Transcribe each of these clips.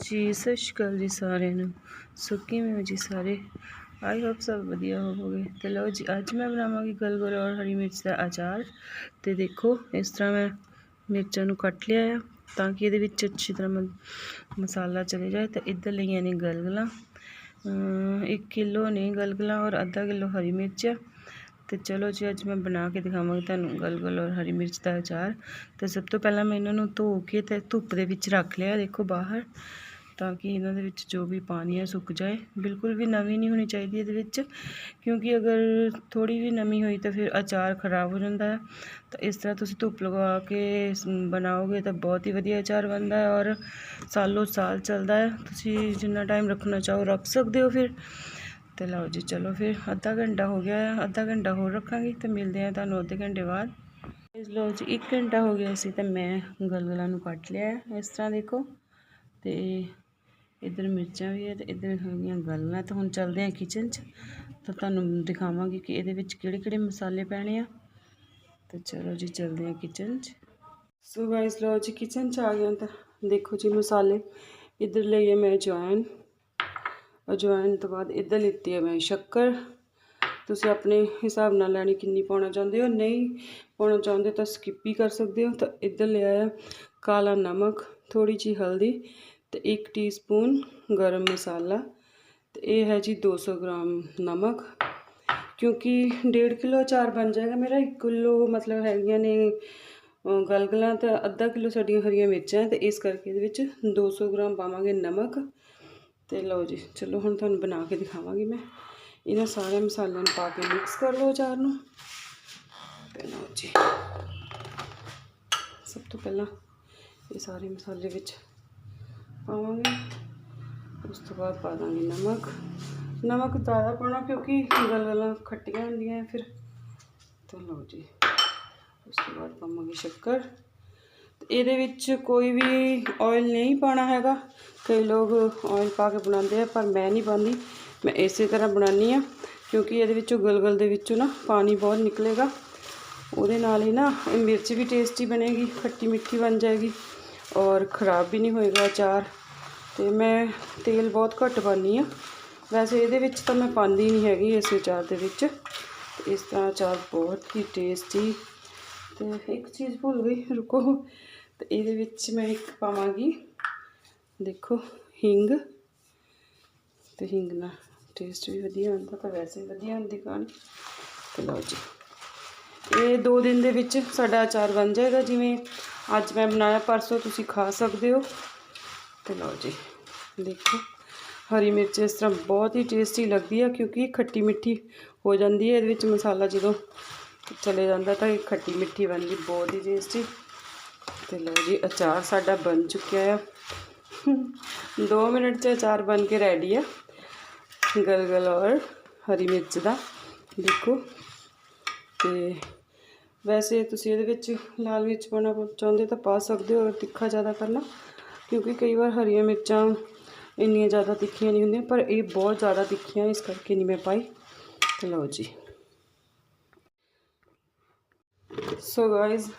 ਜੀ, ਸਤਿ ਸ਼੍ਰੀ ਅਕਾਲ ਜੀ ਸਾਰਿਆਂ ਨੂੰ। ਸੋ ਕਿਵੇਂ ਹੋ ਜੀ ਸਾਰੇ? ਆਈ ਹੋਪ ਸਭ ਵਧੀਆ ਹੋਵੋਗੇ। ਤੇ ਲਓ ਜੀ, ਅੱਜ ਮੈਂ ਬਣਾਵਾਂਗੀ ਗਲਗਲ ਔਰ ਹਰੀ ਮਿਰਚ ਦਾ ਅਚਾਰ। ਤੇ ਦੇਖੋ, ਇਸ ਤਰ੍ਹਾਂ ਮੈਂ ਮਿਰਚਾਂ ਨੂੰ ਕੱਟ ਲਿਆ ਆ ਤਾਂ ਕਿ ਇਹਦੇ ਵਿੱਚ ਅੱਛੀ ਤਰ੍ਹਾਂ ਮ- ਮਸਾਲਾ ਚਲੇ ਜਾਏ ਤੇ ਇੱਧਰ ਲਈਆਂ ਨੇ ਗਲਗਲਾਂ। 1 ਕਿਲੋ ਨੇ ਗਲਗਲਾਂ ਔਰ ਅੱਧਾ ਕਿਲੋ ਹਰੀ ਮਿਰਚ। ਤੇ ਚਲੋ ਜੀ, ਅੱਜ ਮੈਂ ਬਣਾ ਕੇ ਦਿਖਾਵਾਂਗੀ ਤੁਹਾਨੂੰ ਗਲਗਲ ਔਰ ਹਰੀ ਮਿਰਚ ਦਾ ਅਚਾਰ। ਤੇ ਸਭ ਤੋਂ ਪਹਿਲਾਂ ਮੈਂ ਇਹਨਾਂ ਨੂੰ ਧੋ ਕੇ ਤੇ ਧੁੱਪ ਦੇ ਵਿੱਚ ਰੱਖ ਲਿਆ, ਦੇਖੋ ਬਾਹਰ। ਤਾਂ ਕਿ ਇਹਨਾਂ ਦੇ ਵਿੱਚ ਜੋ ਵੀ ਪਾਣੀ ਹੈ ਸੁੱਕ ਜਾਏ। ਬਿਲਕੁਲ ਵੀ ਨਮੀ ਨਹੀਂ ਹੋਣੀ ਚਾਹੀਦੀ ਇਹਦੇ ਵਿੱਚ, ਕਿਉਂਕਿ ਅਗਰ ਥੋੜੀ ਵੀ ਨਮੀ ਹੋਈ ਤਾਂ ਫਿਰ ਅਚਾਰ ਖਰਾਬ ਹੋ ਜਾਂਦਾ ਹੈ। ਤਾਂ ਇਸ ਤਰ੍ਹਾਂ ਤੁਸੀਂ ਧੁੱਪ ਲਗਾ ਕੇ ਬਣਾਓਗੇ ਤਾਂ ਬਹੁਤ ਹੀ ਵਧੀਆ ਅਚਾਰ ਬਣਦਾ ਹੈ ਔਰ ਸਾਲੋ ਸਾਲ ਚੱਲਦਾ ਹੈ। ਤੁਸੀਂ ਜਿੰਨਾ ਟਾਈਮ ਰੱਖਣਾ ਚਾਹੋ ਰੱਖ ਸਕਦੇ ਹੋ ਫਿਰ। ਤੇ ਲਓ ਜੀ, ਚਲੋ ਫਿਰ ਅੱਧਾ ਘੰਟਾ ਹੋ ਗਿਆ ਹੈ, ਅੱਧਾ ਘੰਟਾ ਹੋਰ ਰੱਖਾਂਗੇ ਤੇ ਮਿਲਦੇ ਹਾਂ ਤੁਹਾਨੂੰ ਅੱਧੇ ਘੰਟੇ ਬਾਅਦ। ਇਸ ਲਓ ਜੀ 1 ਘੰਟਾ ਹੋ ਗਿਆ ਸੀ ਤੇ ਮੈਂ ਗਲਗਲਾਂ ਨੂੰ ਕੱਟ ਲਿਆ ਇਸ ਤਰ੍ਹਾਂ ਦੇਖੋ ਤੇ ਇੱਧਰ ਮਿਰਚਾਂ ਵੀ ਹੈ ਤੇ ਇੱਧਰ ਹੈਗੀਆਂ ਗੱਲਾਂ ਤਾਂ ਹੁਣ ਚੱਲਦੇ ਹਾਂ ਕਿਚਨ 'ਚ। ਤਾਂ ਤੁਹਾਨੂੰ ਦਿਖਾਵਾਂਗੀ ਕਿ ਇਹਦੇ ਵਿੱਚ ਕਿਹੜੇ ਕਿਹੜੇ ਮਸਾਲੇ ਪੈਣੇ ਆ। ਤੇ ਚਲੋ ਜੀ, ਚੱਲਦੇ ਹਾਂ ਕਿਚਨ 'ਚ। ਸੋ ਗਾਇਸ ਲਓ ਜੀ ਕਿਚਨ 'ਚ ਆ ਗਏ ਹਾਂ ਤਾਂ ਦੇਖੋ ਜੀ ਮਸਾਲੇ। ਇੱਧਰ ਲਈਏ ਮੈਂ ਅਜਵਾਇਣ। ਅਜਵਾਇਣ ਤੋਂ ਬਾਅਦ ਇੱਧਰ ਲਿੱਤੀ ਹੈ ਮੈਂ ਸ਼ੱਕਰ। ਤੁਸੀਂ ਆਪਣੇ ਹਿਸਾਬ ਨਾਲ ਲੈਣੀ ਕਿੰਨੀ ਪਾਉਣਾ ਚਾਹੁੰਦੇ ਹੋ। ਨਹੀਂ ਪਾਉਣਾ ਚਾਹੁੰਦੇ ਤਾਂ ਸਕਿਪ ਹੀ ਕਰ ਸਕਦੇ ਹੋ। ਤਾਂ ਇੱਧਰ ਲਿਆ ਹੈ ਕਾਲਾ ਨਮਕ ਥੋੜੀ ਜਿਹੀ ਹਲਦੀ ਤੇ 1 ਟੀਸਪੂਨ ਗਰਮ ਮਸਾਲਾ ਤੇ ਇਹ ਹੈ ਜੀ 200 ਗ੍ਰਾਮ ਨਮਕ ਕਿਉਂਕਿ 1.5 ਕਿਲੋ ਅਚਾਰ ਬਣ ਜਾਏਗਾ ਮੇਰਾ 1 ਕਿਲੋ ਮਤਲਬ ਹੈਗੀਆਂ ਨੇ ਅ, ਗਲਗਲਾਂ ਤਾਂ ਅੱਧਾ ਕਿਲੋ ਸਾਡੀਆਂ ਹਰੀਆਂ ਮਿਰਚਾਂ ਹੈ ਤੇ ਇਸ ਕਰਕੇ ਇਹਦੇ ਵਿੱਚ 200 ਗ੍ਰਾਮ ਪਾਵਾਂਗੇ ਨਮਕ ਤੇ ਲਓ ਜੀ ਚਲੋ ਹੁਣ ਤੁਹਾਨੂੰ ਬਣਾ ਕੇ ਦਿਖਾਵਾਂਗੀ ਮੈਂ। ਇਹਨਾਂ ਸਾਰੇ ਮਸਾਲਿਆਂ ਨੂੰ ਪਾ ਕੇ ਮਿਕਸ ਕਰ ਲਓ ਅਚਾਰ ਨੂੰ ਤੇ ਲਓ ਜੀ। ਸਭ ਤੋਂ ਪਹਿਲਾਂ ਇਹ ਸਾਰੇ ਮਸਾਲੇ ਵਿੱਚ ਪਾਵਾਂਗੇ। ਉਸ ਤੋਂ ਬਾਅਦ ਪਾ ਦਾਂਗੇ ਨਮਕ। ਨਮਕ ਜ਼ਿਆਦਾ ਪਾਉਣਾ ਕਿਉਂਕਿ ਗਲਗਲਾਂ ਖੱਟੀਆਂ ਹੁੰਦੀਆਂ ਫਿਰ। ਤੇ ਲਓ ਜੀ, ਉਸ ਤੋਂ ਬਾਅਦ ਪਾਵਾਂਗੇ ਸ਼ੱਕਰ। ਇਹਦੇ ਵਿੱਚ ਕੋਈ ਵੀ ਆਇਲ ਨਹੀਂ ਪਾਣਾ ਹੈਗਾ। ਕਈ ਲੋਕ ਆਇਲ ਪਾ ਕੇ ਬਣਾਉਂਦੇ ਆ, ਪਰ ਮੈਂ ਨਹੀਂ ਪਾਉਂਦੀ। ਮੈਂ ਇਸੇ ਤਰ੍ਹਾਂ ਬਣਾਉਂਦੀ ਆ ਕਿਉਂਕਿ ਇਹਦੇ ਵਿੱਚੋਂ ਗਲਗਲ ਦੇ ਵਿੱਚੋਂ ਨਾ ਪਾਣੀ ਬਹੁਤ ਨਿਕਲੇਗਾ। ਉਹਦੇ ਨਾਲ ਹੀ ਨਾ ਇਹ ਮਿਰਚ ਵੀ ਟੇਸਟੀ ਬਣੇਗੀ, ਖੱਟੀ ਮਿੱਠੀ ਬਣ ਜਾਏਗੀ। ਔਰ ਖ਼ਰਾਬ ਵੀ ਨਹੀਂ ਹੋਏਗਾ ਅਚਾਰ। ਤੇ ਮੈਂ ਤੇਲ ਬਹੁਤ ਘੱਟ ਪਾਉਂਦੀ ਆ ਵੈਸੇ ਇਹਦੇ ਵਿੱਚ ਤਾਂ ਮੈਂ ਪਾਉਂਦੀ ਨਹੀਂ ਹੈਗੀ ਇਸ ਅਚਾਰ ਦੇ ਵਿੱਚ। ਇਸ ਤਰ੍ਹਾਂ ਅਚਾਰ ਬਹੁਤ ਹੀ ਟੇਸਟੀ ਤੇ ਇੱਕ ਚੀਜ਼ ਭੁੱਲ ਗਈ, ਰੁਕੋ। ਤੇ ਇਹਦੇ ਵਿੱਚ ਮੈਂ ਇੱਕ ਪਾਵਾਂਗੀ। ਦੇਖੋ, ਹਿੰਗ। ਤੇ ਹਿੰਗ ਨਾਲ ਟੇਸਟ ਵੀ ਵਧੀਆ ਆਉਂਦਾ ਤਾਂ ਵੈਸੇ ਵੀ ਵਧੀਆ ਹੁੰਦੀ ਖਾਣੀ। ਤੇ ਲਓ ਜੀ। ਇਹ ਦੋ ਦਿਨ ਦੇ ਵਿੱਚ ਸਾਡਾ ਅਚਾਰ ਬਣ ਜਾਏਗਾ, ਜਿਵੇਂ ਅੱਜ ਮੈਂ ਬਣਾਇਆ, ਪਰਸੋਂ ਤੁਸੀਂ ਖਾ ਸਕਦੇ ਹੋ। ਤੇ ਲਓ ਜੀ, ਦੇਖੋ। ਹਰੀ ਮਿਰਚ ਇਸ ਤਰ੍ਹਾਂ ਬਹੁਤ ਹੀ ਟੇਸਟੀ ਲੱਗਦੀ ਹੈ ਕਿਉਂਕਿ ਇਹ ਖੱਟੀ ਮਿੱਠੀ ਹੋ ਜਾਂਦੀ ਹੈ, ਇਹਦੇ ਵਿੱਚ ਮਸਾਲਾ ਜਦੋਂ ਚਲੇ ਜਾਂਦਾ ਤਾਂ ਇਹ ਖੱਟੀ ਮਿੱਠੀ ਬਣਦੀ ਬਹੁਤ ਹੀ ਟੇਸਟੀ ਤੇ ਲਓ ਜੀ, ਅਚਾਰ ਸਾਡਾ ਬਣ ਚੁੱਕਿਆ ਆ। 2 ਮਿੰਟ 'ਚ ਅਚਾਰ ਬਣ ਕੇ ਰੈਡੀ ਆ। ਗਲਗਲ ਔਰ ਹਰੀ ਮਿਰਚ ਦਾ, ਦੇਖੋ। ਤੇ ਵੈਸੇ ਤੁਸੀਂ ਇਹਦੇ ਵਿੱਚ ਲਾਲ ਮਿਰਚ ਪਾਉਣਾ ਚਾਹੁੰਦੇ ਤਾਂ ਪਾ ਸਕਦੇ ਹੋ ਅਗਰ ਤਿੱਖਾ ਜ਼ਿਆਦਾ ਕਰਨਾ ਕਿਉਂਕਿ ਕਈ ਵਾਰ ਹਰੀਆਂ ਮਿਰਚਾਂ ਇੰਨੀਆਂ ਜ਼ਿਆਦਾ ਤਿੱਖੀਆਂ ਨਹੀਂ ਹੁੰਦੀਆਂ, ਪਰ ਇਹ ਬਹੁਤ ਜ਼ਿਆਦਾ ਤਿੱਖੀਆਂ ਇਸ ਕਰਕੇ ਨਹੀਂ ਮੈਂ ਪਾਈ। ਤੇ ਲਓ ਜੀ। ਸੋ ਗਾਇਜ਼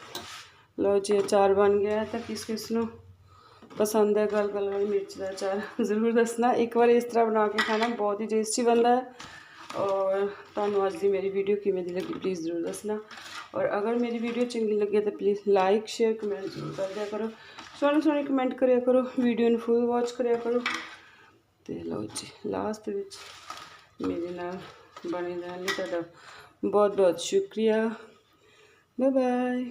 ਲਓ ਜੀ, ਅਚਾਰ ਬਣ ਗਿਆ ਹੈ, ਤਾਂ ਕਿਸ ਕਿਸ ਨੂੰ ਪਸੰਦ ਹੈ ਗਲ ਗਲ ਵਾਲੀ ਮਿਰਚ ਦਾ ਅਚਾਰ ਜ਼ਰੂਰ ਦੱਸਣਾ। ਇੱਕ ਵਾਰ ਇਸ ਤਰ੍ਹਾਂ ਬਣਾ ਕੇ ਖਾਣਾ, ਬਹੁਤ ਹੀ ਟੇਸਟੀ ਬਣਦਾ ਹੈ। ਔਰ ਤੁਹਾਨੂੰ ਅੱਜ ਦੀ ਮੇਰੀ ਵੀਡੀਓ ਕਿਵੇਂ ਦੀ ਲੱਗੀ ਪਲੀਜ਼ ਜ਼ਰੂਰ ਦੱਸਣਾ। ਔਰ ਅਗਰ ਮੇਰੀ ਵੀਡੀਓ ਚੰਗੀ ਲੱਗੇ ਤਾਂ ਪਲੀਜ਼ ਲਾਈਕ ਸ਼ੇਅਰ ਕਮੈਂਟ ਜ਼ਰੂਰ ਕਰ ਦਿਆ ਕਰੋ। ਸੋਹਣੇ ਸੋਹਣੇ ਕਮੈਂਟ ਕਰਿਆ ਕਰੋ ਵੀਡੀਓ ਨੂੰ ਫੁੱਲ ਵਾਚ ਕਰਿਆ ਕਰੋ। ਤੇ ਲਓ ਜੀ ਲਾਸਟ ਵਿੱਚ ਮੇਰੇ ਨਾਲ ਬਣੇ ਰਹਿਣ ਲਈ ਤੁਹਾਡਾ ਬਹੁਤ ਬਹੁਤ ਸ਼ੁਕਰੀਆ। Bye bye